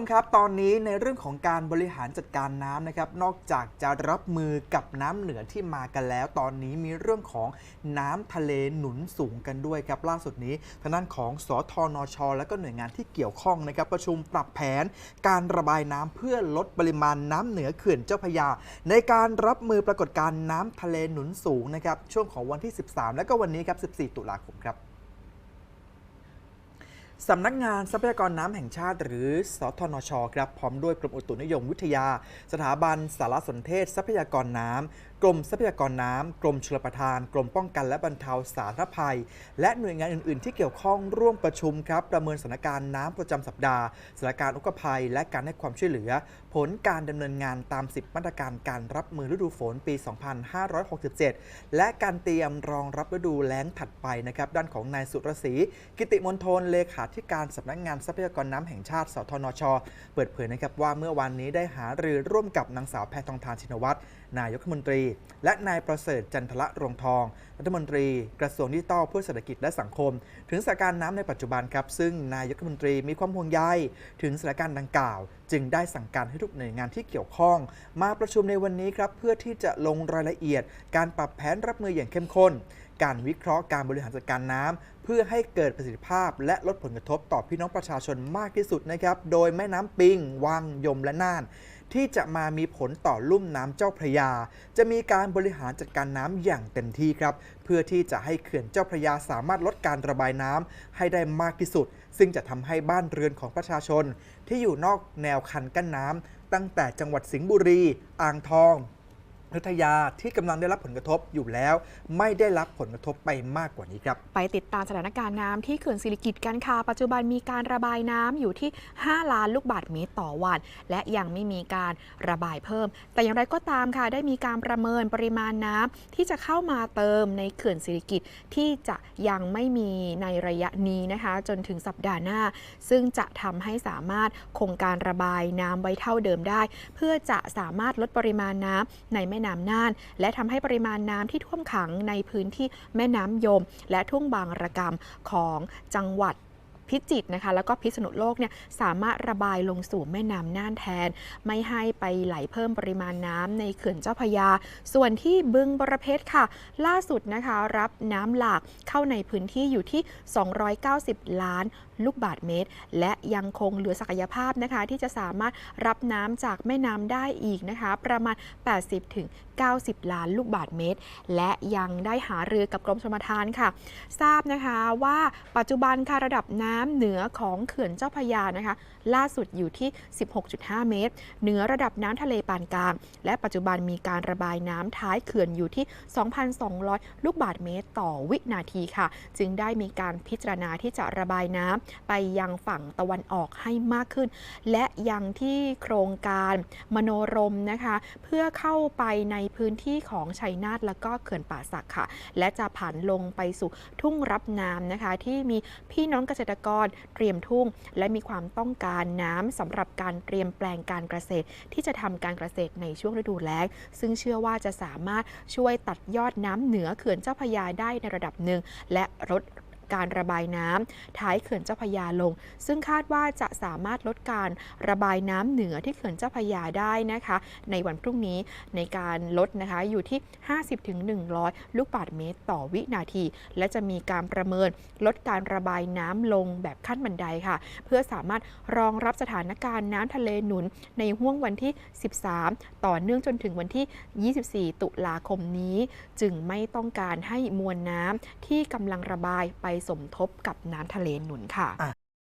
มครับ ตอนนี้ในเรื่องของการบริหารจัดการน้ำนะครับ นอกจากจะรับมือกับน้ำเหนือที่มากันแล้ว ตอนนี้มีเรื่องของน้ำทะเลหนุนสูงกันด้วยครับ ล่าสุดนี้ทางด้านของสทนช และก็หน่วยงานที่เกี่ยวข้องนะครับ ประชุมปรับแผน การระบายน้ำเพื่อลดปริมาณน้ำเหนือเขื่อนเจ้าพยา ในการรับมือปรากฏการณ์น้ำทะเลหนุนสูงนะครับ ช่วงของวันที่ 13 และก็วันนี้ครับ 14 ตุลาคมครับ สำนักงานทรัพยากรน้ำแห่งชาติ หรือ สทนช ครับ พร้อมด้วยกรมอุตุนิยมวิทยา สถาบันสารสนเทศ ทรัพยากรน้ำ กรมทรัพยากรน้ำ กรมชลประทาน กรมป้องกันและบรรเทาสาธารณภัย และหน่วยงานอื่น ๆ ที่เกี่ยวข้องร่วมประชุมครับ ประเมินสถานการณ์น้ำประจำสัปดาห์สถานการณ์อุกภัย และการให้ความช่วยเหลือ ผลการดำเนินงานตาม 10 มาตรการการรับมือฤดูฝนปี 2567 และการเตรียมรองรับฤดูแล้งถัดไปนะครับ ด้านของนายสุรศรีกิติมนทนเลขาธิการสำนักงานทรัพยากรน้ำแห่งชาติ สทนช เปิดเผยนะครับว่าเมื่อวานนี้ได้หารือร่วมกับนางสาวแพทองทานชินวัตรนายกรัฐมนตรีและนายประเสริฐจันทละรวงทอง รัฐมนตรีกระทรวงดิจิทัลเพื่อเศรษฐกิจและสังคม ถึงสถานการณ์น้ำในปัจจุบันครับ ซึ่งนายกรัฐมนตรีมีความห่วงใยถึงสถานการณ์ดังกล่าว จึงได้สั่งการให้ทุกหน่วยงานที่เกี่ยวข้อง มาประชุมในวันนี้ครับเพื่อที่จะลงรายละเอียด การปรับแผนรับมืออย่างเข้มข้น การวิเคราะห์การบริหารจัดการน้ำเพื่อให้เกิดประสิทธิภาพ และลดผลกระทบต่อพี่น้องประชาชนมากที่สุดนะครับโดยแม่น้ำปิงวังยมและน่าน ที่จะมามีผลต่อลุ่มน้ำเจ้าพระยา จะมีการบริหารจัดการน้ำอย่างเต็มที่ครับ เพื่อที่จะให้เขื่อนเจ้าพระยาสามารถลดการระบายน้ำให้ได้มากที่สุด ซึ่งจะทำให้บ้านเรือนของประชาชน ที่อยู่นอกแนวคันกั้นน้ำตั้งแต่จังหวัดสิงห์บุรี อ่างทอง อยุธยาที่กำลังได้รับผลกระทบอยู่แล้ว ไม่ได้รับผลกระทบไปมากกว่านี้ครับ ไปติดตามสถานการณ์น้ำที่เขื่อนสิริกิตกันค่ะ ปัจจุบันมีการระบายน้ำอยู่ที่ 5 ล้านลูกบาศก์เมตรต่อวัน และยังไม่มีการระบายเพิ่ม แต่อย่างไรก็ตามค่ะ ได้มีการประเมินปริมาณน้ำที่จะเข้ามาเติมในเขื่อนสิริกิตที่จะยังไม่มีในระยะนี้นะคะ จนถึงสัปดาห์หน้า ซึ่งจะทำให้สามารถคงการระบายน้ำไว้เท่าเดิมได้ เพื่อจะสามารถลดปริมาณน้ำในแม่น้ำน่าน และทำให้ปริมาณน้ำที่ท่วมขังในพื้นที่แม่น้ำยม และทุ่งบางระกมของจังหวัด พิจิตรนะคะ แล้วก็พิษณุโลกเนี่ยสามารถระบายลงสู่แม่น้ำน่านแทน ไม่ให้ไปไหลเพิ่มปริมาณน้ำในเขื่อนเจ้าพยา ส่วนที่บึงบรเพชรค่ะ ล่าสุดนะคะ รับน้ำหลากเข้าในพื้นที่อยู่ที่ 290 ล้านลูกบาศก์เมตร และยังคงเหลือศักยภาพนะคะ ที่จะสามารถรับน้ำจากแม่น้ำได้อีกนะคะ ประมาณ 80ถึง90 ล้านลูกบาศก์เมตร และยังได้หารือกับกรมชลประทานค่ะ ทราบนะคะว่าปัจจุบันค่ะระดับน้ำเหนือของเขื่อนเจ้าพยานะคะ ล่าสุดอยู่ที่ 16.5 เมตร เหนือระดับน้ำทะเลปานกลาง และปัจจุบันมีการระบายน้ำท้ายเขื่อนอยู่ที่ 2,200 ลูกบาศก์เมตรต่อวินาทีค่ะ จึงได้มีการพิจารณาที่จะระบายน้ำไปยังฝั่งตะวันออกให้มากขึ้น และยังที่โครงการมโนรมนะคะ เพื่อเข้าไปในพื้นที่ของชัยนาทแล้วก็เขื่อนป่าสักค่ะ และจะผ่านลงไปสู่ทุ่งรับน้ำนะคะ ที่มีพี่น้องเกษตรกรเตรียมทุ่ง และมีความต้องการน้ำสำหรับการเตรียมแปลงการเกษตร ที่จะทำการเกษตรในช่วงฤดูแล้ง ซึ่งเชื่อว่าจะสามารถช่วยตัดยอดน้ำเหนือเขื่อนเจ้าพยาได้ในระดับหนึ่งและลด การระบายน้ำท้ายเขื่อนเจ้าพยาลง ซึ่งคาดว่าจะสามารถลดการระบายน้ำเหนือที่เขื่อนเจ้าพยาได้นะคะ ในวันพรุ่งนี้ในการลดนะคะอยู่ที่ 50-100 ลูกบาศก์เมตรต่อวินาที และจะมีการประเมินลดการระบายน้ำลงแบบขั้นบันไดค่ะ เพื่อสามารถรองรับสถานการณ์น้ำทะเลหนุนในห่วงวันที่ 13 ต่อเนื่องจนถึงวันที่ 24 ตุลาคมนี้ จึงไม่ต้องการให้มวลน้ำที่กำลังระบายไปสมทบกับน้ำทะเลหนุนค่ะ